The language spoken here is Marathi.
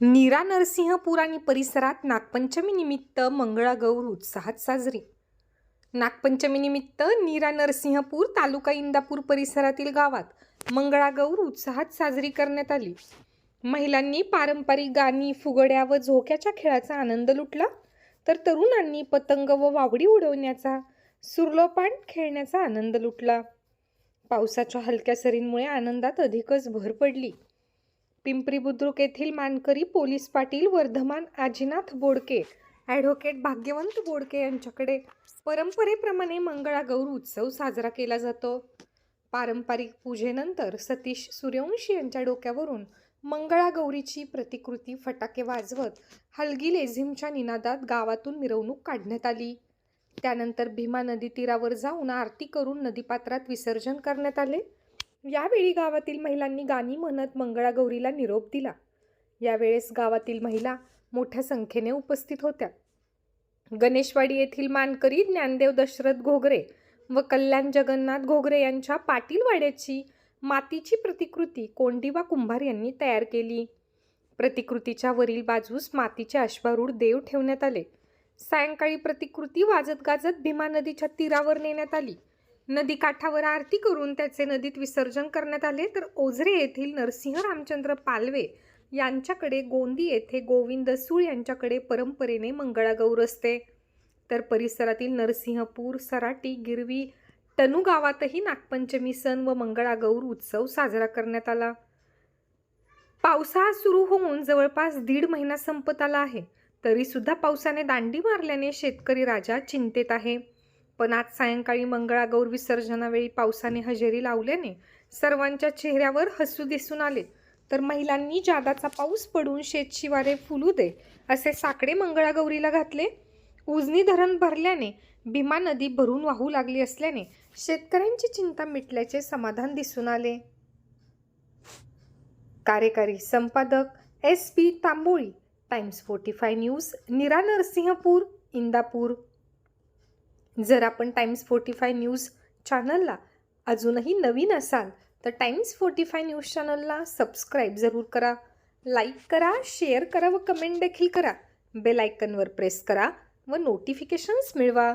नीरा नरसिंहपूर आणि परिसरात नागपंचमीनिमित्त मंगळागौर उत्साहात साजरी. नागपंचमीनिमित्त नीरा नरसिंहपूर तालुका इंदापूर परिसरातील गावात मंगळागौर उत्साहात साजरी करण्यात आली. महिलांनी पारंपरिक गाणी फुगड्या व झोक्याच्या खेळाचा आनंद लुटला. तर तरुणांनी पतंग व वावडी उडवण्याचा सुरलोपान खेळण्याचा आनंद लुटला. पावसाच्या हलक्या सरींमुळे आनंदात अधिकच भर पडली. पिंपरी बुद्रुक येथील मानकरी पोलीस पाटील वर्धमान आजीनाथ बोडके ॲडव्होकेट भाग्यवंत बोडके यांच्याकडे परंपरेप्रमाणे मंगळागौर उत्सव साजरा केला जातो. पारंपरिक पूजेनंतर सतीश सूर्यवंशी यांच्या डोक्यावरून मंगळागौरीची प्रतिकृती फटाके वाजवत हलगी लेझिमच्या निनादात गावातून मिरवणूक काढण्यात आली. त्यानंतर भीमा नदी तीरावर जाऊन आरती करून नदीपात्रात विसर्जन करण्यात आले. यावेळी गावातील महिलांनी गाणी म्हणत मंगळागौरीला निरोप दिला. यावेळेस गावातील महिला मोठ्या संख्येने उपस्थित होत्या. गणेशवाडी येथील मानकरी ज्ञानदेव दशरथ घोगरे व कल्याण जगन्नाथ घोगरे यांच्या पाटीलवाड्याची मातीची प्रतिकृती कोंडिवा कुंभार यांनी तयार केली. प्रतिकृतीच्या वरील बाजूस मातीचे अश्वारूढ देव ठेवण्यात आले. सायंकाळी प्रतिकृती वाजत गाजत भीमा नदीच्या तीरावर नेण्यात आली. नदी काठावर आरती करून त्याचे नदीत विसर्जन करण्यात आले तर ओझरे येथील नरसिंह रामचंद्र पालवे यांच्याकडे गोंदी येथे गोविंद सूळ यांच्याकडे परंपरेने मंगळागौर असते. तर परिसरातील नरसिंहपूर सराटी गिरवी टनू गावातही नागपंचमी सण व मंगळागौर उत्सव साजरा करण्यात आला. पावसाळा सुरू होऊन जवळपास दीड महिना संपत आला आहे तरीसुद्धा पावसाने दांडी मारल्याने शेतकरी राजा चिंतेत आहे. पण आज सायंकाळी मंगळागौर विसर्जनावेळी पावसाने हजेरी लावल्याने सर्वांच्या चेहऱ्यावर हसू दिसून आले. तर महिलांनी जादाचा पाऊस पडून शेतशिवारे फुलू दे असे साकडे मंगळागौरीला घातले. उजनी धरण भरल्याने भीमा नदी भरून वाहू लागली असल्याने शेतकऱ्यांची चिंता मिटल्याचे समाधान दिसून आले. कार्यकारी संपादक S P Tamboli Times forty five news Nira Narsinghpur Indapur. जर आपण टाइम्स फोर्टी फाय न्यूज चॅनलला अजूनही नवीन असाल तर टाइम्स फोर्टी फाय न्यूज चॅनलला सबस्क्राईब जरूर करा. लाईक करा शेअर करा व कमेंट देखील करा. बेल आयकनवर प्रेस करा व नोटिफिकेशन्स मिळवा.